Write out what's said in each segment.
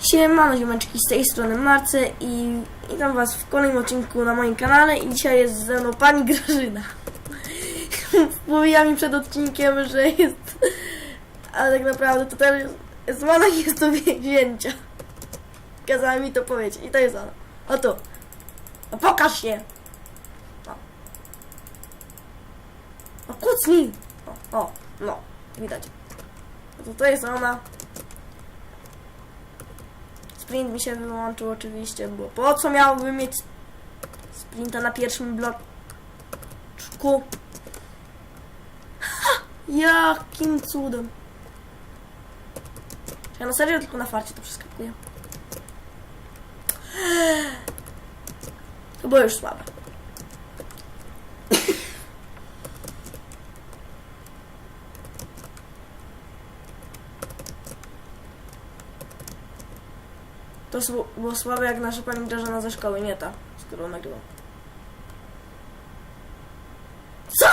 Siemano ziomeczki, z tej strony Marce i witam was w kolejnym odcinku na moim kanale i dzisiaj jest ze mną pani Grażyna. Mówiła mi przed odcinkiem, że jest, ale tak naprawdę to też jest, ona jest do wzięcia. Kazała mi to powiedzieć i to jest ona. O tu. No pokaż się. O. No kucnij. O, o, no, widać. No to, to jest ona. Sprint mi się wyłączył oczywiście, bo po co miałbym mieć sprinta na pierwszym bloczku? Ha! Jakim cudem? Ja na serio tylko na farcie to przeskakuję? To było już słabe. To było słabe jak nasza pani Grażyna ze szkoły, nie ta, z którą nagrywam. Co?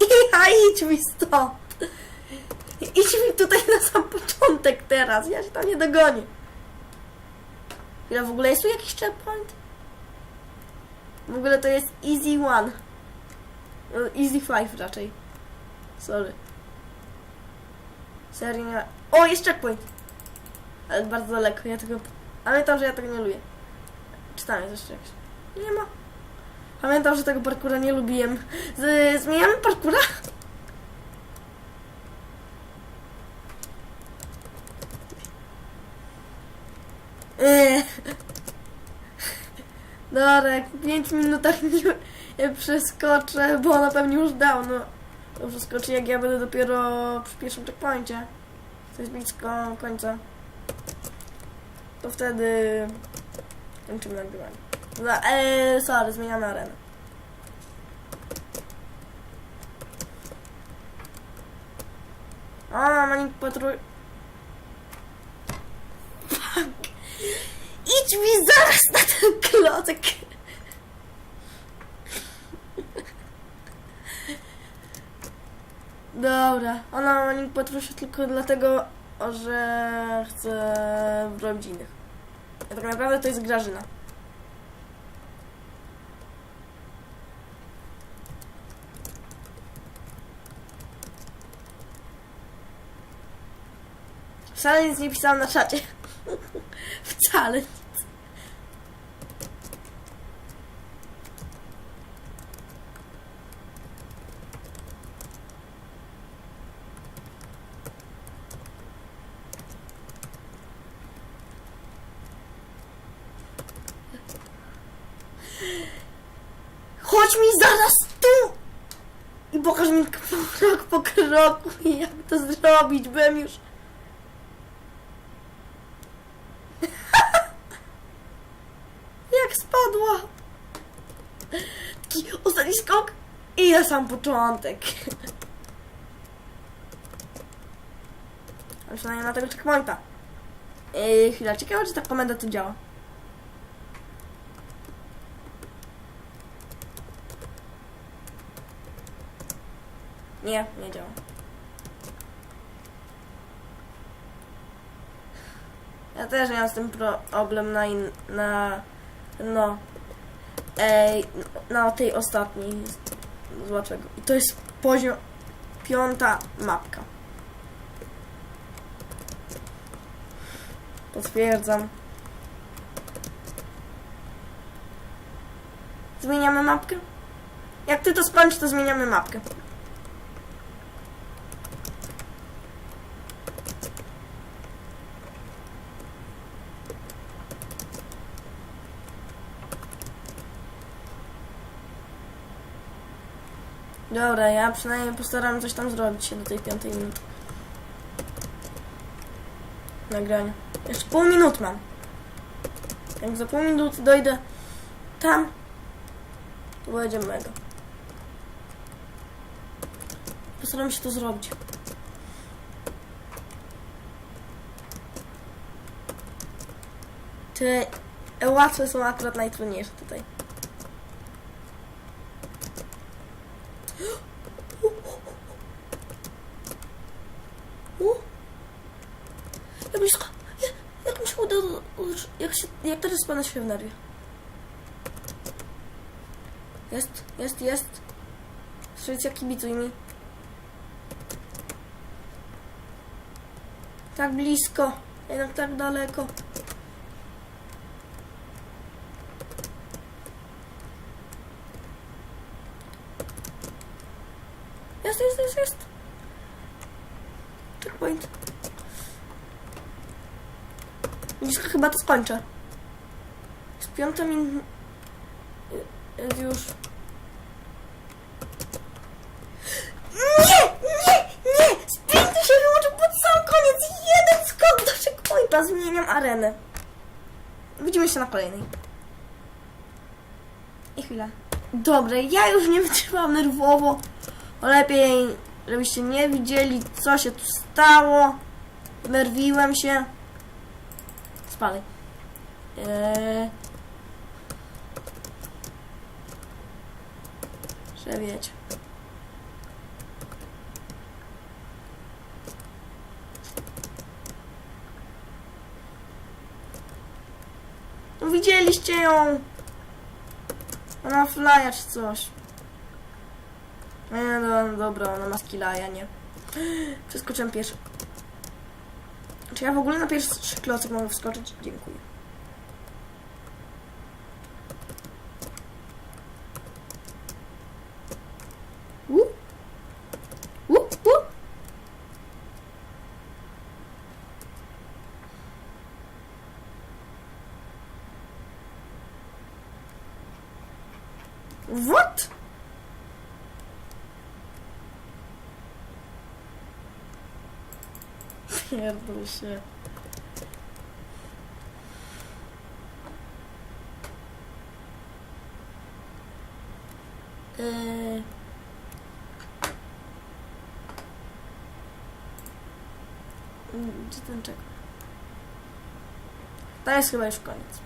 Ja idź mi stąd! Idź mi tutaj na sam początek teraz, ja się tam nie dogonię. Ile w ogóle jest tu jakiś checkpoint? W ogóle to jest easy one. No, Easy five raczej. Sorry. Serio nie ma... O, jest checkpoint! Ale bardzo daleko, ja tego... Pamiętam, że ja tego nie lubię. Czy tam jest jeszcze jakiś? Nie ma. Pamiętam, że tego parkura nie lubiłem. Z, zmieniamy parkura? Eee. Dobra, w 5 minutach nie, przeskoczę, bo ona pewnie już dawno przeskoczy, jak ja będę dopiero przy pierwszym checkpoincie. To jest blisko końca. To wtedy kończymy nagrywanie. Dobra, eee, sorry, zmieniamy arenę. A, manik patruj... Fuck. Idź mi zaraz na ten klocek. Dobra, ona manik patruszy tylko dlatego, że chce robić innych. A tak naprawdę to jest Grażyna. Wcale nic nie pisałam na czacie. Wcale nic. Chodź mi zaraz tu! I pokaż mi krok po kroku, jak to zrobić. Byłem już... jak spadła! Taki ostatni skok i na sam początek. Ale przynajmniej na tego checkpointa. Yy, chwila, ciekawe czy ta komenda tu działa. Nie, nie działa. Ja też miałem z tym problem na in, na no ej, na tej ostatniej go. I to jest poziom piąta mapka. Potwierdzam. Zmieniamy mapkę? Jak ty to skończysz, to zmieniamy mapkę. Dobra, ja przynajmniej postaram coś tam zrobić do tej piątej minuty. Nagrania. Jeszcze pół minut mam. Jak za pół minuty dojdę tam, to będzie mega. Postaram się to zrobić. Te łatwe są akurat najtrudniejsze tutaj. U. Jak blisko. Jak jak mi się uda... Jak, się, Jest, jest, jest. Strzelcia, kibicuj mi. Tak blisko, jednak tak daleko. Jest, jest, jest, jest. Checkpoint. Blisko chyba to skończę. Piąta min... Już... Nie! Nie! Nie! Sprinty się wyłączył pod sam koniec! Jeden skok do checkpointa! Zmieniam arenę. Widzimy się na kolejnej. I chwila. Dobra, ja już nie wytrzymam nerwowo. Lepiej, żebyście nie widzieli, co się tu stało. Nerwiłem się. Spadaj. Eee... Że wiecie. No Widzieliście ją! Ona flya czy coś. Nie, no dobra, ona ma skilla, ja nie. Przeskoczyłem pierwszy. Czy ja w ogóle na pierwszy klocek mogę wskoczyć? Dziękuję. What? Pierdol się. Eee... Mm, Gdzie ten czek? To jest chyba już koniec.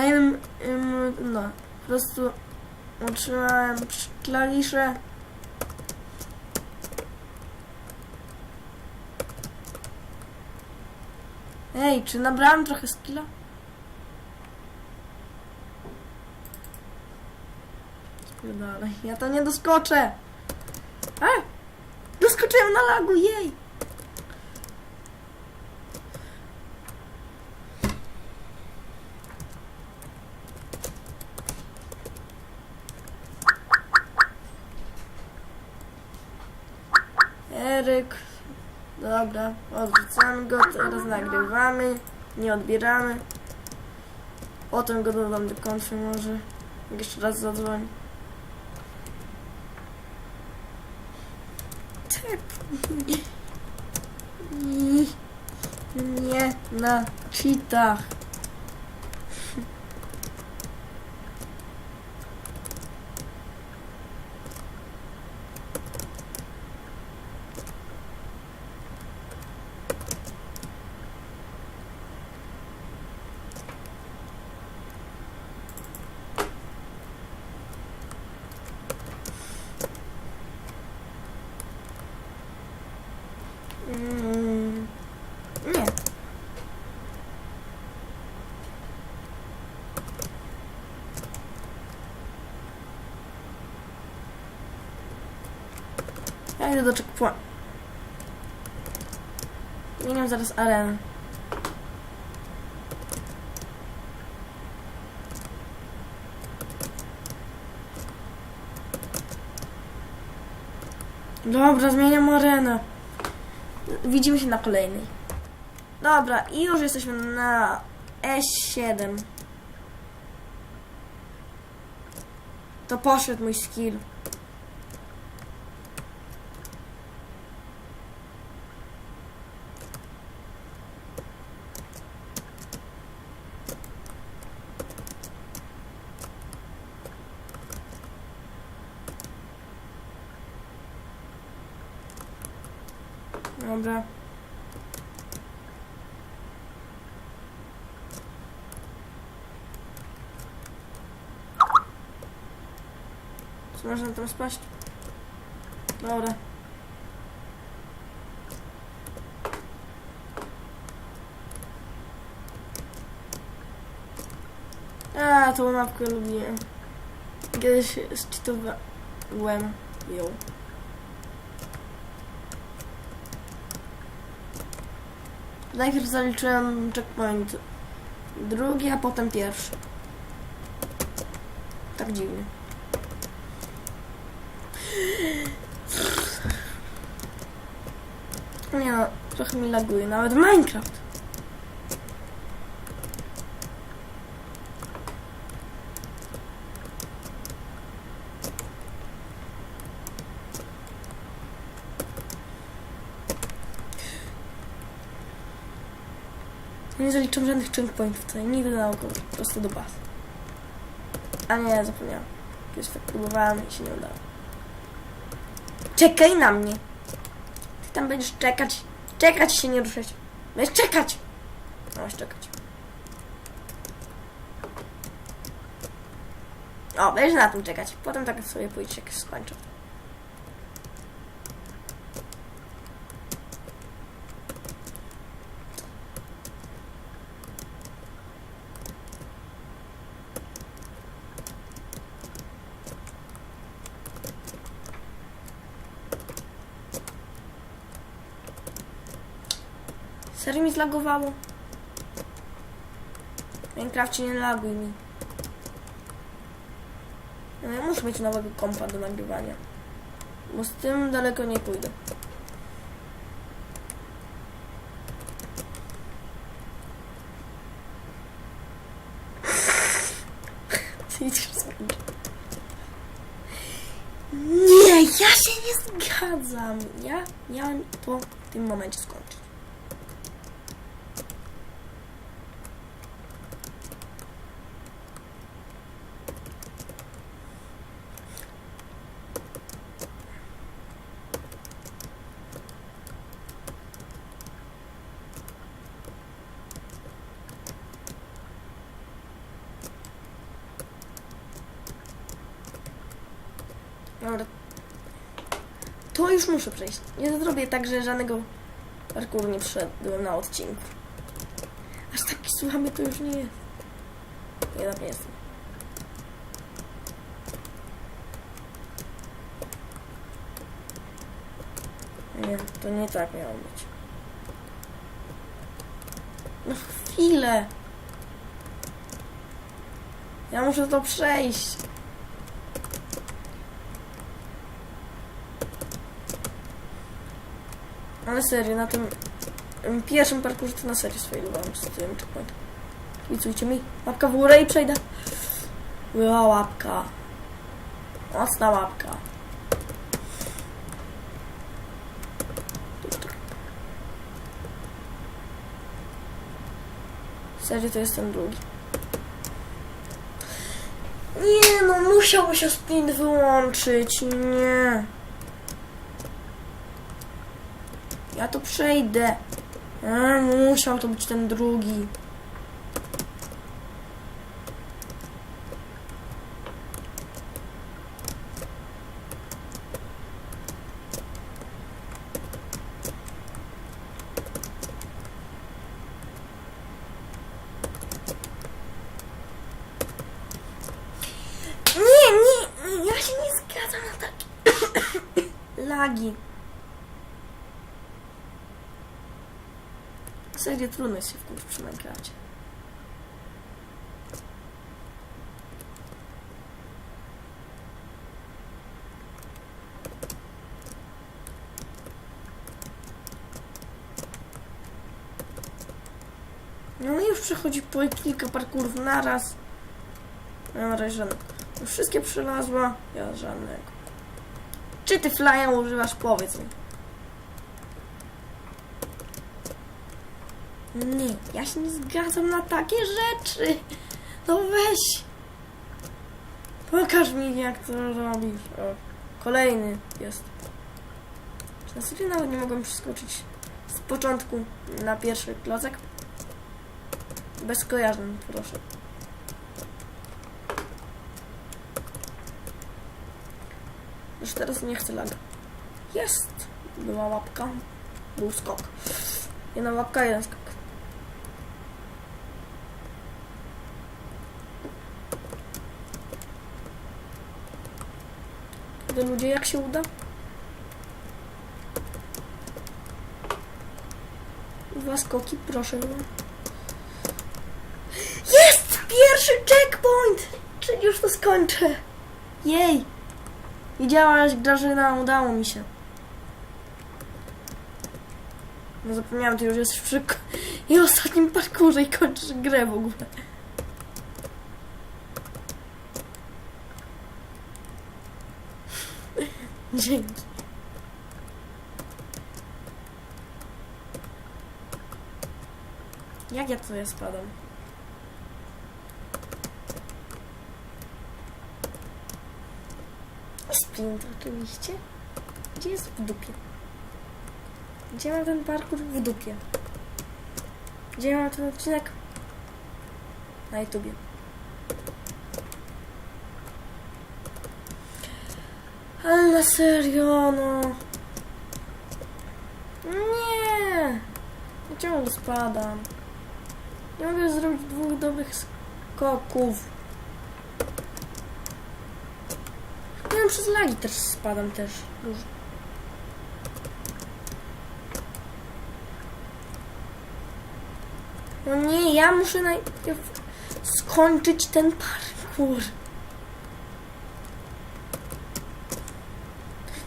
Na jednym, ym, no, po prostu utrzymałem klawisze. Ej, czy nabrałem trochę skilla? Dalej, ja to nie doskoczę. A! Doskoczyłem na lagu, jej! Eryk. Dobra, odrzucamy go, teraz nagrywamy, nie odbieramy. Potem go dodam do końca może. Jeszcze raz zadzwoni. Tak. Nie na cheatach. Mm, nie. Ja idę do checkpointu. Zmieniam zaraz arenę. Dobra, zmieniam arenę. Widzimy się na kolejnej. Dobra, i już jesteśmy na S7. To poszedł mój skill. Dobra. Czy można tam spaść? Dobra. A, tą mapkę lubię. Kiedyś zczytowałem ją. Najpierw zaliczyłem checkpoint drugi, a potem pierwszy. Tak dziwnie. Nie no, trochę mi laguje, nawet Minecraft. Nie zaliczam żadnych checkpointów tutaj, nigdy naokoło, po prostu do baz. A nie, zapomniałam. Tak próbowałam i się nie udało. Czekaj na mnie. Ty tam będziesz czekać. Czekać się nie ruszać. Będziesz czekać. No, Masz czekać. O, będziesz na tym czekać. Potem tak sobie pójdziesz, jak skończę. Serio mi zlagowało? Minecrafcie nie laguj mi. No ja muszę mieć nowego kompa do nagrywania. Bo z tym daleko nie pójdę. Nie, ja się nie zgadzam. Ja miałem to w tym momencie skończyć. Dobra. To już muszę przejść. Nie zrobię tak, że żadnego parkouru nie przeszedłem na odcinku. Aż taki słaby to już nie jest. Jednak nie jestem. Nie, to nie tak miało być. No chwilę. Ja muszę to przejść. Ale serio, na tym pierwszym parkurze to na serio sfailowałem z tym checkpointem. Kibicujcie mi. Łapka w górę i przejdę. Była łapka. Mocna łapka. Serio, to jest ten drugi. Nie no, musiało się spin wyłączyć. Nie. Ja to przejdę. A, musiał to być ten drugi. Nie, nie, ja się nie lagi. Serio trudno jest się wkurzyć przy Minecrafcie. No i już przechodzi po kilka parkurów naraz. Na razie żadnego. Już wszystkie przylazła, ja żadnego. Czy ty flya używasz? Powiedz mi. Nie, ja się nie zgadzam na takie rzeczy. No weź. Pokaż mi, jak to robisz. O, kolejny jest. Na serio nawet nie mogłem przeskoczyć z początku na pierwszy klocek? Bez skojarzeń, proszę. Już teraz nie chcę laga. Jest! Była łapka. Był skok. Jedna łapka, jeden skok. Kiedy ludzie, jak się uda? Dwa skoki, proszę. Jest! Pierwszy checkpoint! Czyli już to skończę. Jej! Widziałaś, Grażyna, udało mi się. No zapomniałam, ty już jesteś przy i ostatnim parkurze i kończysz grę w ogóle. Dzięki. Jak ja tutaj spadam? Sprint oczywiście. Gdzie jest w dupie? Gdzie mam ten parkour w dupie? Gdzie mam ten odcinek? Na YouTubie. Ale na serio, no. Nie! Ciągle spadam. Nie mogę zrobić dwóch dobrych skoków. No ja przez lagi też spadam też dużo. No nie, ja muszę najpierw skończyć ten parkour.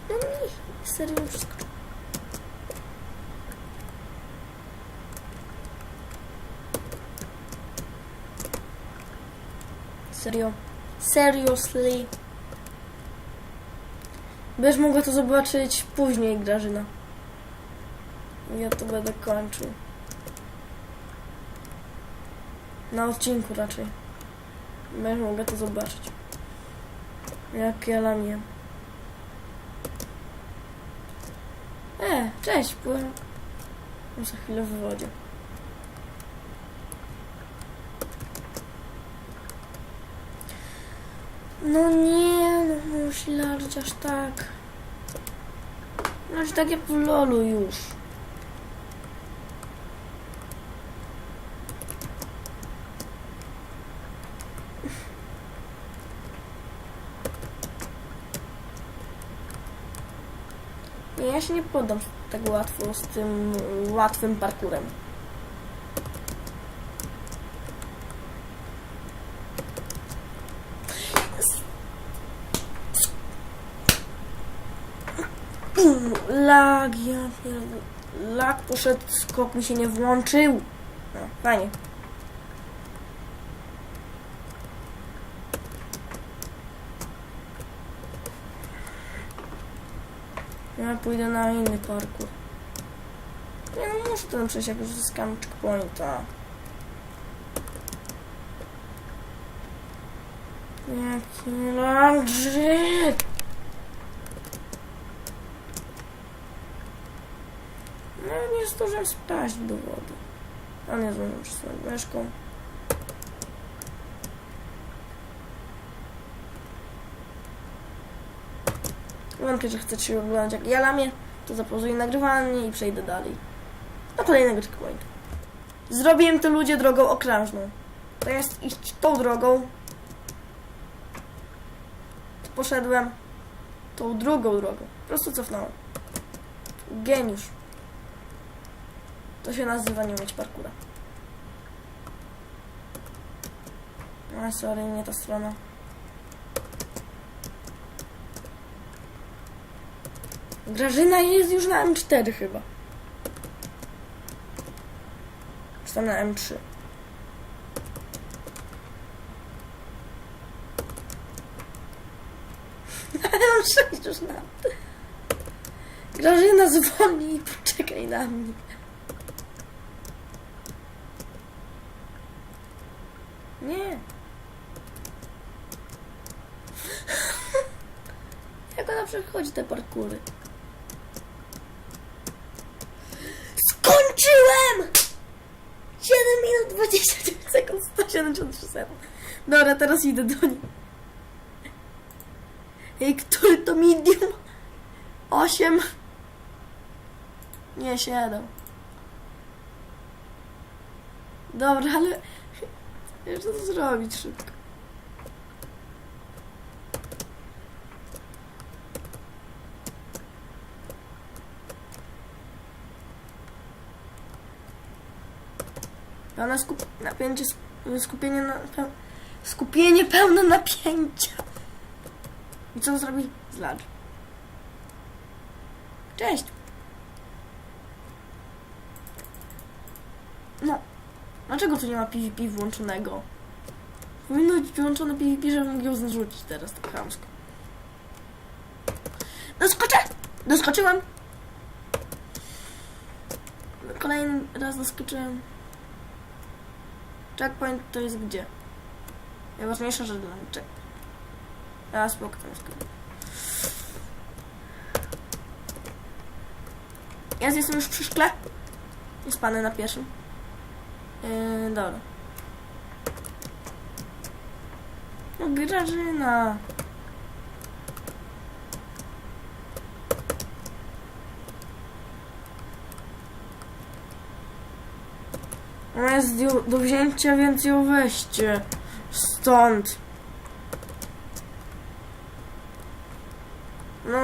No nie, serio wszystko. Serio. Seriously. Będziesz mogła to zobaczyć później, Grażyna. Ja to będę kończył. Na odcinku raczej. Będziesz mogła to zobaczyć. Jak ja lamię. E, cześć, byłem za chwilę w wodzie. No nie, no musi larć aż tak. Znaczy tak jak w lolu już. Nie, ja się nie poddam tak łatwo z tym łatwym parkurem. Lag, ja. Lag poszedł, skok mi się nie włączył. No, fajnie. Ja pójdę na inny parkour. Nie no, muszę tam przejść, jak już zyskam checkpointa. Jaki lagzik! No nie zdążyłem spaść do wody. A nie zdążyłem przesunąć myszką. Wątpię, że chcecie oglądać jak ja lamię, to zapauzuję nagrywanie i przejdę dalej. Do kolejnego checkpointu. Zrobiłem to ludzie drogą okrężną. Zamiast iść tą drogą, to poszedłem tą drugą drogą. Po prostu cofnąłem. Geniusz. To się nazywa nie umieć parkura. A sorry, nie ta strona. Grażyna jest już na M4 chyba. Czy tam na M3. Mam 6 już na. Grażyna zwolnij i poczekaj na mnie. Nie. Jak ona przechodzi te parkury? Skończyłem! 7 minut 29 sekund 173 sekund. Dobra, teraz idę do niej. Ej, który to medium? Osiem. Nie, siedem. Dobra, ale... Jeszcze to zrobić szybko. Pełne skup... napięcie... sk- Skupienie na... Peł... Skupienie pełne napięcia. I co zrobi? Zladź. Cześć. No. Dlaczego tu nie ma PvP włączonego? Powinno być wyłączone PvP, żebym mógł ją zrzucić teraz tak chamsko. Doskoczę! Doskoczyłem! Kolejny raz doskoczyłem. Checkpoint to jest gdzie? Najważniejsza rzecz dla mnie. Check. Ja spoko tam. Jest, jestem już przy szkle. Jest pan na pierwszym. Yy, dobra. No, Grażyna. Ona jest do, wzięcia, więc ją weźcie. Stąd. No,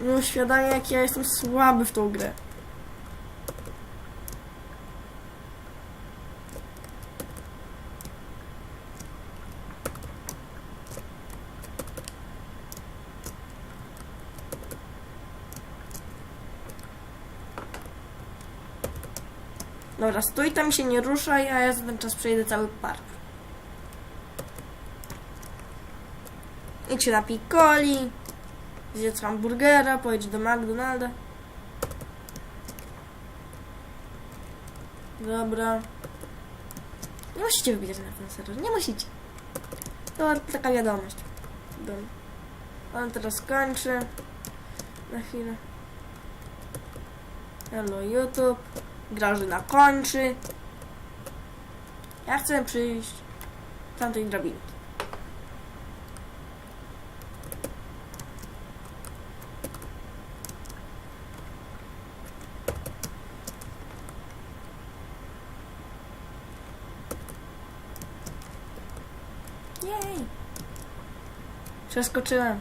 mam świadomie, jak ja jestem słaby w tą grę. Dobra, stój tam się nie ruszaj, a ja za ten czas przejdę cały park. Idź się napij coli, zjedz hamburgera, pojedź do McDonalda. Dobra. Nie musicie wybijać na ten serwer, nie musicie. To taka wiadomość. Dobra. On teraz kończy. Na chwilę. Hello YouTube. Grażyna kończy. Ja chcę przyjść w tamtej drabinki. Jej! Przeskoczyłem.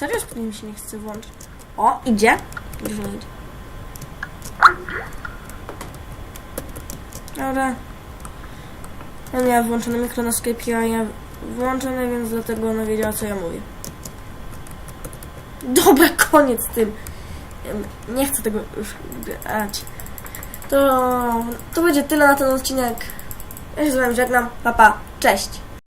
Serio z mi się nie chce włączyć. O, idzie. Już nie idzie. Dobra. Ja miała włączony mikro na Skype'ie, a ja włączone, więc dlatego ona wiedziała, co ja mówię. Dobra, koniec z tym. Nie chcę tego już grać. To, to będzie tyle na ten odcinek. Ja się z wami żegnam. Pa, pa. Cześć.